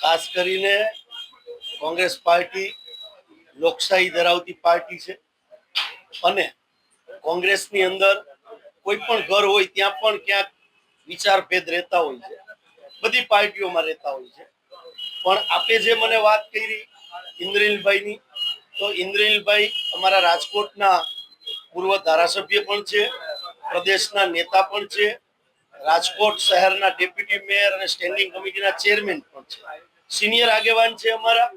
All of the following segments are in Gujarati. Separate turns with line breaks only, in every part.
ખાસ કરીને કોંગ્રેસ પાર્ટી લોકશાહી ધરાવતી પાર્ટી છે. અને કોંગ્રેસની અંદર કોઈ પણ ઘર હોય ત્યાં પણ ક્યાંક વિચારભેદ રહેતા હોય છે. બધી પાર્ટીઓમાં રહેતા હોય છે. પણ આપે જે મને વાત કરી ઇન્દ્રિલભાઈની તો ઇન્દ્રિલભાઈ અમારા રાજકોટના પૂર્વ ધારાસભ્ય પણ છે, પ્રદેશના નેતા પણ છે, રાજકોટ શહેરના ડેપ્યુટી મેયર અને સ્ટેન્ડિંગ કમિટીના ચેરમેન પણ સિનિયર આગેવાન છે અમારા,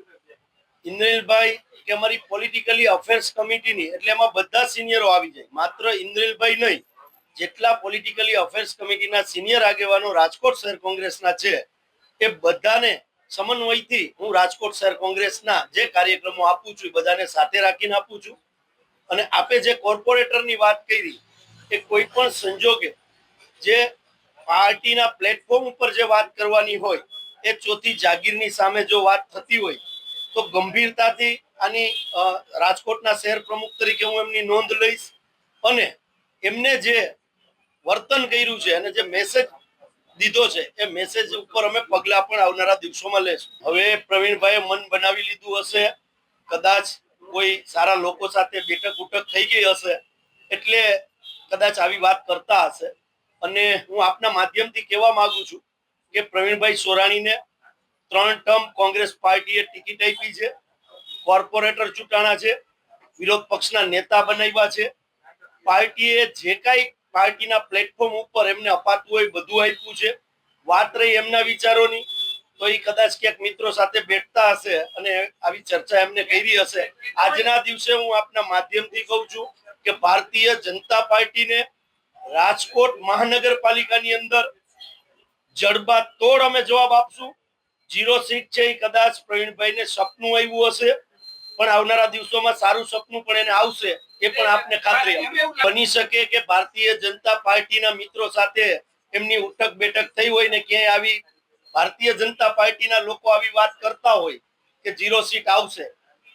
ઇન્દ્રિલભાઈ, કે અમારી પોલિટિકલી અફેર્સ કમિટીની એટલે એમાં બધા સિનિયરો આવી જાય. માત્ર ઇન્દ્રિલભાઈ નહીં, જેટલા પોલિટિકલી અફેર્સ કમિટીના સિનિયર આગેવાનો રાજકોટ શહેર કોંગ્રેસના છે, એ બધાને સમન્વયથી હું રાજકોટ શહેર કોંગ્રેસના જે કાર્યક્રમો આપું છું બધાને સાથે રાખીને આપું છું. અને આપે જે કોર્પોરેટરની વાત કરી, એ કોઈ પણ સંજોગે જે પાર્ટીના પ્લેટફોર્મ ઉપર જે વાત કરવાની હોય એ ચોથી જાગીરની સામે જો વાત થતી હોય, તો ગંભીરતાથી આની રાજકોટના શહેર પ્રમુખ તરીકે હું એમની નોંધ લઈશ અને એમને જે વર્તન કર્યું છે અને જે મેસેજ દીધો છે, એ મેસેજ ઉપર અમે પગલા પણ આવનારા દિવસોમાં લેશું. હવે પ્રવીણભાઈએ મન બનાવી લીધું હશે, કદાચ કોઈ સારા લોકો સાથે બેઠક ઉઠક થઈ ગઈ હશે, એટલે કદાચ આવી વાત કરતા હશે. અને હું આપના માધ્યમથી કહેવા માંગુ છું કે પ્રવીણભાઈ સોરાણીને ત્રણ ટર્મ કોંગ્રેસ પાર્ટીએ ટિકિટ આપી છે. કોર્પોરેટર ચૂંટાણા છે. વિરોધ પક્ષના નેતા બનાવ્યા છે. પાર્ટીએ જે કાંઈ પાર્ટીના પ્લેટફોર્મ ઉપર એમને અપાતું હોય બધું આપ્યું છે. વાત રહી એમના વિચારોની. તો એ કદાચ ક્યાંક મિત્રો સાથે બેઠતા હશે અને આવી ચર્ચા એમને કરી હશે. આજના દિવસે હું આપના માધ્યમથી કહું છું કે ભારતીય જનતા પાર્ટીને રાજકોટ મહાનગરપાલિકાની અંદર જડબા તોડ અમે જવાબ આપશું. જીરો સીટ છે એ કદાચ પ્રવીણભાઈને સપનું આવ્યું હશે, પણ આવનારા દિવસોમાં સારું સપનું પણ એને આવશે, એ પણ આપને ખાતરી બની શકે કે ભારતીય જનતા પાર્ટીના મિત્રો સાથે એમની ઉઠક બેઠક થઈ હોય ને ક્યાંય આવી ભારતીય જનતા પાર્ટીના લોકો આવી વાત કરતા હોય કે જીરો સીટ આવશે.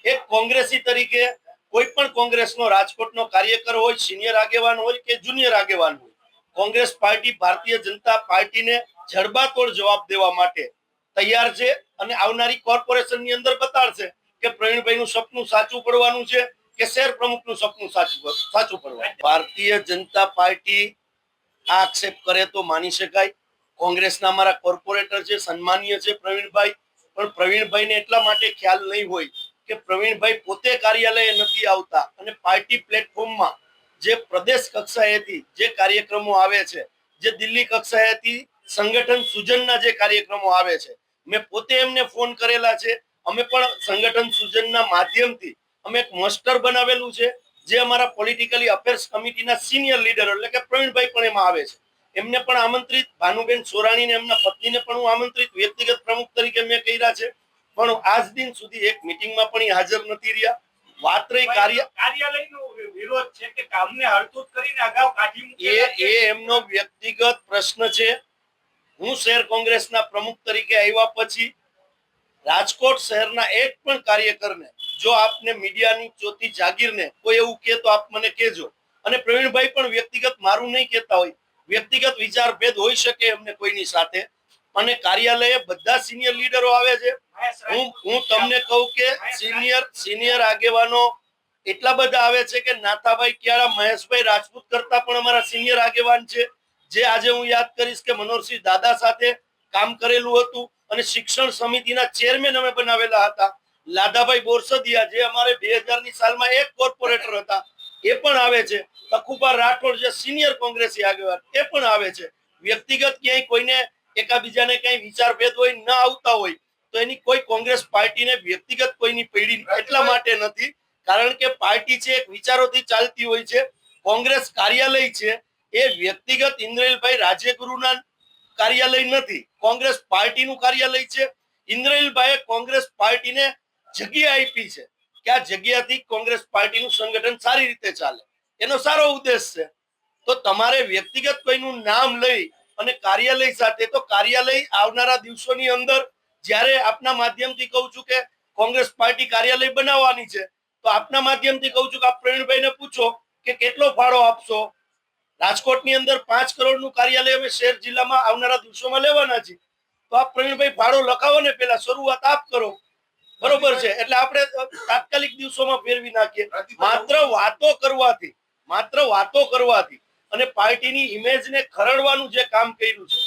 એક કોંગ્રેસી તરીકે કોઈ પણ કોંગ્રેસનો રાજકોટનો કાર્યકર હોય, સિનિયર આગેવાન હોય કે જુનિયર આગેવાન હોય, કોંગ્રેસ પાર્ટી ભારતીય જનતા પાર્ટીને જડબાતોડ જવાબ દેવા માટે તૈયાર છે અને આવનારી કોર્પોરેશનની અંદર બતાડશે કે પ્રવીણભાઈનું સપનું સાચું પડવાનું છે કે શહેર પ્રમુખનું સપનું સાચું સાચું પડવાનું. ભારતીય જનતા પાર્ટી આ આક્ષેપ કરે તો માની શકાય. કોંગ્રેસના અમારા કોર્પોરેટર છે, સન્માનીય છે પ્રવીણભાઈ. પણ પ્રવીણભાઈને એટલા માટે ખ્યાલ નહીં હોય કે પ્રવીણભાઈ પોતે કાર્યાલયે નથી આવતા અને પાર્ટી પ્લેટફોર્મમાં જે પ્રદેશ કક્ષાએથી જે કાર્યક્રમો આવે છે, જે દિલ્હી કક્ષાએથી સંગઠન સુજનના જે કાર્યક્રમો આવે છે મેં પોતે એમને ફોન કરેલા છે. અમે પણ સંગઠન સુજનના માધ્યમથી અમે એક મસ્ટર બનાવેલું છે જે અમારા પોલિટિકલી અફેર્સ કમિટીના સિનિયર લીડર એટલે કે પ્રવીણભાઈ પણ એમાં આવે છે. એમને પણ આમંત્રિત ભાનુબેન સોરાણીને એમના પત્નીને પણ હું આમંત્રિત વ્યક્તિગત પ્રમુખ તરીકે મેં કર્યા છે. પણ આજ દિન સુધી એક મિટિંગમાં પણ હાજર નથી રહ્યા. વાત રહી કાર્ય
કાર્યાલયનો વિરોધ છે કે કામને હળતું કરીને અગાઉ કાઢી
એ એ એમનો વ્યક્તિગત પ્રશ્ન છે. હું શહેર કોંગ્રેસના પ્રમુખ તરીકે આવ્યા પછી રાજકોટ શહેરના એક પણ કાર્યકરને, જો આપને મીડિયાની ચોથી જાગીરને કોઈ એવું કહે તો આપ મને કહેજો. અને પ્રવીણભાઈ પણ વ્યક્તિગત મારું નહીં કહેતા હોય. વ્યક્તિગત વિચાર ભેદ હોઈ શકે એમને કોઈની સાથે. અને કાર્યાલયે બધા સિનિયર લીડરો આવે છે. હું હું તમને કહું કે સિનિયર સિનિયર આગેવાનો એટલા બધા આવે છે કે નાથાભાઈ ક્યારા, મહેશભાઈ રાજપૂત કરતા પણ અમારા સિનિયર આગેવાન છે. જે આજે હું યાદ કરીશ કે મનોહરસિંહ દાદા સાથે કામ કરેલું હતું અને શિક્ષણ સમિતિના ચેરમેન અમે બનાવેલા હતા. લાદાભાઈ બોરસદિયા જે અમારે બે ની સાલમાં એક કોર્પોરેટર હતા, એ પણ આવે છે. તખુબા રાઠોડ જે સિનિયર કોંગ્રેસી આગેવાન, એ પણ આવે છે. વ્યક્તિગત ક્યાંય કોઈને એકાબીજાને કઈ વિચારભેદ હોય, ન આવતા હોય, તો એની કોઈ કોંગ્રેસ પાર્ટીને વ્યક્તિગત કોઈની પેઢી એટલા માટે નથી, કારણ કે પાર્ટી છે, એક વિચારોથી ચાલતી હોય છે. કોંગ્રેસ કાર્યાલય છે એ વ્યક્તિગત ઇન્દ્રેલભાઈ રાજ્યગુરુના કાર્યાલય નથી, કોંગ્રેસ પાર્ટીનું કાર્યાલય છે. ઇન્દ્રેલભાઈએ કોંગ્રેસ પાર્ટીને જગ્યા આપી છે કે આ જગ્યાથી કોંગ્રેસ પાર્ટીનું સંગઠન સારી રીતે ચાલે. એનો સારો ઉદ્દેશ છે. તો તમારે વ્યક્તિગત કોઈનું નામ લઈ અને કાર્યાલય સાથે, તો કાર્યાલય આવનારા દિવસોની અંદર જ્યારે આપના માધ્યમથી કહું છું કે કોંગ્રેસ પાર્ટી કાર્યાલય બનાવવાની છે, તો આપના માધ્યમથી કહું છું કે આપ પ્રવીણભાઈને પૂછો કે કેટલો ફાળો આપશો? રાજકોટની અંદર પાંચ કરોડનું કાર્યાલય અમે શહેર જિલ્લામાં આવનારા દિવસોમાં લેવાના છે તો આપ પ્રવીણભાઈ ભાડો લખાવો ને પેલા શરૂઆત આપ કરો. બરોબર છે? એટલે આપણે તાત્કાલિક દિવસોમાં ફેરવી નાખીએ. માત્ર વાતો કરવાથી માત્ર વાતો કરવાથી અને પાર્ટીની ઇમેજને ખરડવાનું જે કામ કર્યું છે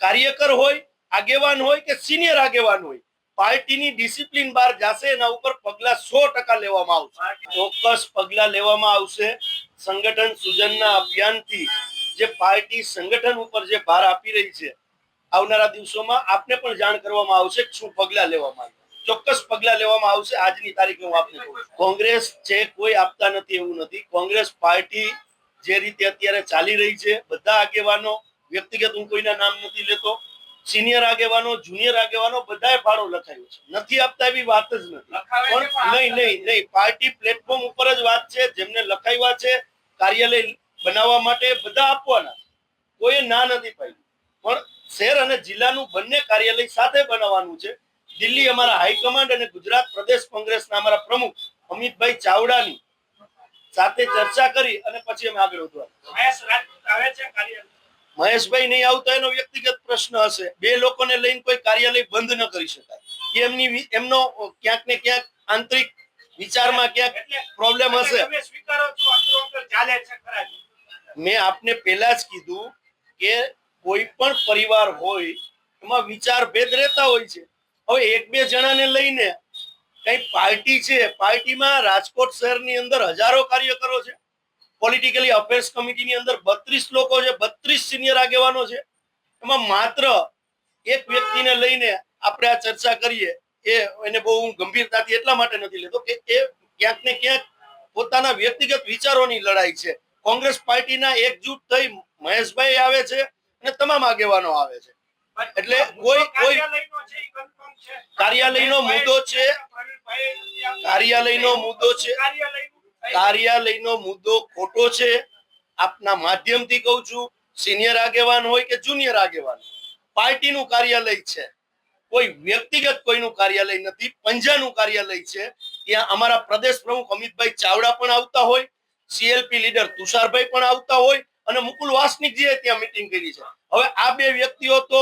કાર્યકર હોય આગેવાન હોય કે સિનિયર આગેવાન હોય પાર્ટીની ડિસિપ્લિન બહાર જશે એના ઉપર પગલા સો ટકા લેવામાં આવશે. ચોક્કસ પગલા લેવામાં આવશે. સંગઠન સુજનના અભિયાનથી જે પાર્ટી સંગઠન ઉપર જે ભાર આપી રહી છે આવનારા દિવસોમાં આપને પણ જાણ કરવામાં આવશે શું પગલા લેવામાં ચોક્કસ પગલા લેવામાં આવશે. આજની તારીખે હું આપને કોંગ્રેસ છે કોઈ આપતા નથી એવું નથી. કોંગ્રેસ પાર્ટી જે રીતે અત્યારે ચાલી રહી છે બધા આગેવાનો વ્યક્તિગત હું કોઈના નામ નથી લેતો સિનિયર આગેવાનો જુનિયર આગેવાનો બધાએ ફાળો લખાયો છે. નથી આપતા એવી વાત જ નથી. નહીં નહીં નહીં. પાર્ટી પ્લેટફોર્મ ઉપર જ વાત છે. જેમને લખાવ્યા છે કાર્યાલય બનાવવા માટે બધા આપવાના. કોઈ ના નથી પાડી પણ શહેર અને જિલ્લાનું બંને કાર્યાલય સાથે બનાવવાનું છે. દિલ્હી અમારા હાઈકમાન્ડ અને ગુજરાત પ્રદેશ કોંગ્રેસના અમારા પ્રમુખ અમિતભાઈ ચાવડાની સાથે ચર્ચા કરી અને પછી અમે આગળ વધવા.
મહેશ રાજપૂત આવે છે કાર્ય
મહેશભાઈ નહીં આવતા એનો વ્યક્તિગત પ્રશ્ન હશે. બે લોકોને લઈને કોઈ કાર્યાલય બંધ ન કરી શકાય. કે એમની એમનો ક્યાંક ને ક્યાંક આંતરિક વિચારમાં ક્યાંક પ્રોબ્લેમ હશે
તમે સ્વીકારો છો અંદરો અંદર ચાલે છે
મેં આપને પહેલા જ કીધું કે કોઈ પણ પરિવાર હોય, એમાં વિચાર ભેદ રહેતા હોય છે. હવે એક બે જણાને લઈને કઈ પાર્ટી છે, પાર્ટીમાં રાજકોટ શહેરની અંદર હજારો કાર્યકરો છે. પોલિટિકલી અફેર્સ કમિટીની અંદર બત્રીસ લોકો છે, બત્રીસ સિનિયર આગેવાનો છે. એમાં માત્ર એક વ્યક્તિને લઈને આપણે આ ચર્ચા કરીએ, એ એને બહુ ગંભીરતાથી એટલા માટે નથી લેતો કે એ ક્યાંક ને ક્યાંક પોતાના વ્યક્તિગત વિચારોની લડાઈ છે. કોંગ્રેસ પાર્ટીના એકજૂટ થઈ મહેશભાઈ આવે છે અને તમામ આગેવાનો આવે છે. એટલે કોઈ- કોઈ-
કાર્યાલયનો
મુદ્દો છે. કાર્યાલયનો મુદ્દો છે.
કાર્યાલયનો
મુદ્દો ખોટો છે. આપના માધ્યમથી કહું છું સિનિયર આગેવાન હોય કે જુનિયર આગેવાન પાર્ટીનું કાર્યાલય છે. કોઈ વ્યક્તિગત કોઈનું કાર્યાલય નથી પંજાનું કાર્યાલય છે. ત્યાં અમારા પ્રદેશ પ્રમુખ અમિતભાઈ ચાવડા પણ આવતા હોય સીએલપી લીડર તુષારભાઈ પણ આવતા હોય અને મુકુલ વાસનિકજીએ ત્યાં મિટિંગ કરી છે. હવે આ બે વ્યક્તિઓ તો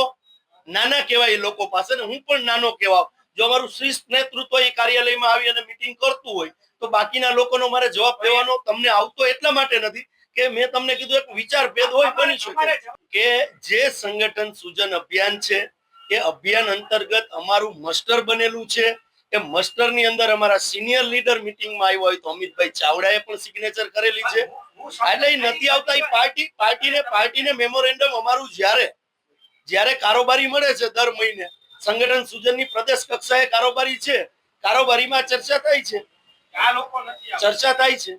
નાના કહેવાય એ લોકો પાસે ને હું પણ નાનો કહેવાય જો અમારું શ્રેષ્ઠ નેતૃત્વ એ કાર્યાલયમાં આવી અને મિટિંગ કરતું હોય તો બાકીના લોકોનો મારે જવાબ દેવાનો તમને આવતો એટલા માટે નથી કે મેં તમને કીધું એક વિચાર ભેદ હોય બની શકે. કે જે સંગઠન સૂજન અભિયાન છે એ અભિયાન અંતર્ગત અમારું મસ્ટર બનેલું છે એ મસ્ટરની અંદર અમારા સિનિયર લીડર મિટિંગમાં આવ્યો હોય તો અમિતભાઈ ચાવડાએ પણ સિગ્નેચર કરેલી છે. એટલે એ નથી આવતા એ પાર્ટી પાર્ટીને પાર્ટીને મેમોરેન્ડમ અમારું જ્યારે જ્યારે કારોબારી મળે છે દર મહિને. સંગઠન સૂજનની પ્રદેશ કક્ષાએ કારોબારી છે. કારોબારીમાં ચર્ચા થાય છે. ચર્ચા થાય છે.